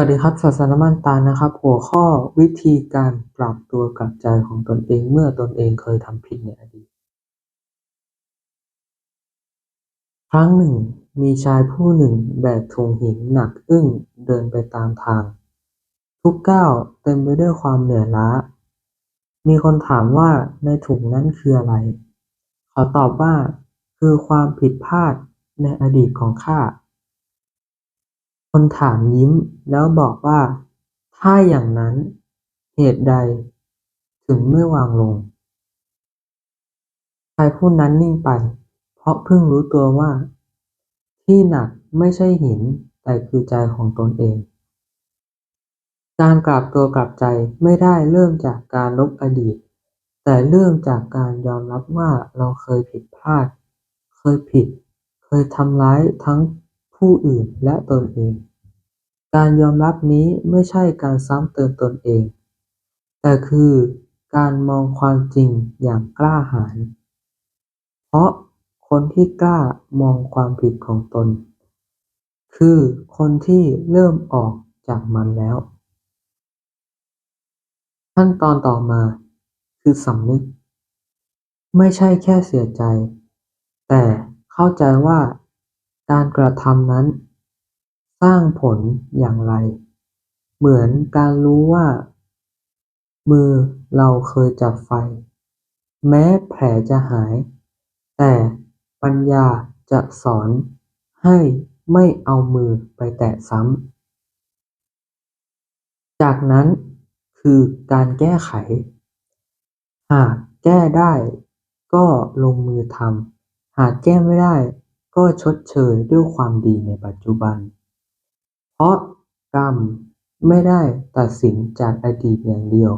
วัสดีครับ ศาสนมั่นตานะครับ หัวข้อ วิธีการปรับตัวกับใจของตนเองเมื่อตนเองเคยทำผิดในอดีต ครั้งหนึ่ง มีชายผู้หนึ่งแบกถุงหินหนักอึ้งเดินไปตามทาง ทุกก้าวเต็มไปด้วยความเหนื่อยล้า มีคนถามว่าในถุงนั้นคืออะไร เขาตอบว่า คือความผิดพลาดในอดีตของข้า คนถามยิ้มแล้วบอกว่า ถ้าอย่างนั้น เหตุใด ถึงไม่วางลง ชายผู้นั้นนิ่งไป เพราะเพิ่งรู้ตัวว่า ที่หนักไม่ใช่หิน แต่คือใจของตนเอง การกลับตัวกลับใจไม่ได้เริ่มจากการลบอดีต แต่เริ่มจากการยอมรับว่าเราเคยผิดพลาด เคยผิด เคยทำร้ายทั้งผู้อื่นและตนเอง การยอมรับนี้ไม่ใช่การซ้ำเติมตนเอง แต่คือการมองความจริงอย่างกล้าหาญ เพราะคนที่กล้ามองความผิดของตน คือคนที่เริ่มออกจากมันแล้ว ขั้นตอนต่อมาคือสำนึก ไม่ใช่แค่เสียใจ แต่เข้าใจว่าการกระทำนั้น สร้างผลอย่างไร เหมือนการรู้ว่า มือเราเคยจับไฟ แม้แผลจะหาย แต่ปัญญาจะสอนให้ไม่เอามือไปแตะซ้ำ จากนั้นคือการแก้ไข หากแก้ได้ก็ลงมือทำ หากแก้ไม่ได้ก็ชดเชยด้วยความดีในปัจจุบัน เพราะกรรมไม่ได้ตัดสินจากอดีตอย่างเดียว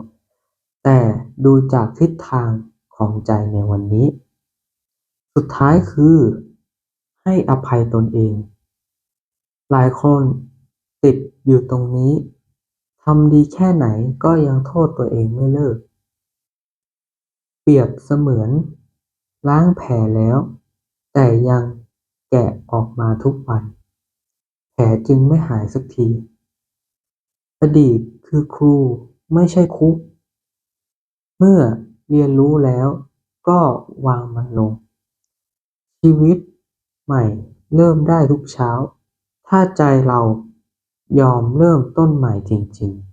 แต่ดูจากทิศทางของใจในวันนี้ สุดท้ายคือ ให้อภัยตนเอง หลายคนติดอยู่ตรงนี้ทำดีแค่ไหนก็ยังโทษตัวเองไม่เลิก เปรียบเสมือน ล้างแผลแล้ว แต่ยังแกะออกมาทุกวัน จึงไม่หายสักที อดีตคือครูไม่ใช่คุก เมื่อเรียนรู้แล้วก็วางมันลง ชีวิตใหม่เริ่มได้ทุกเช้า ถ้าใจเรายอมเริ่มต้นใหม่จริง ๆ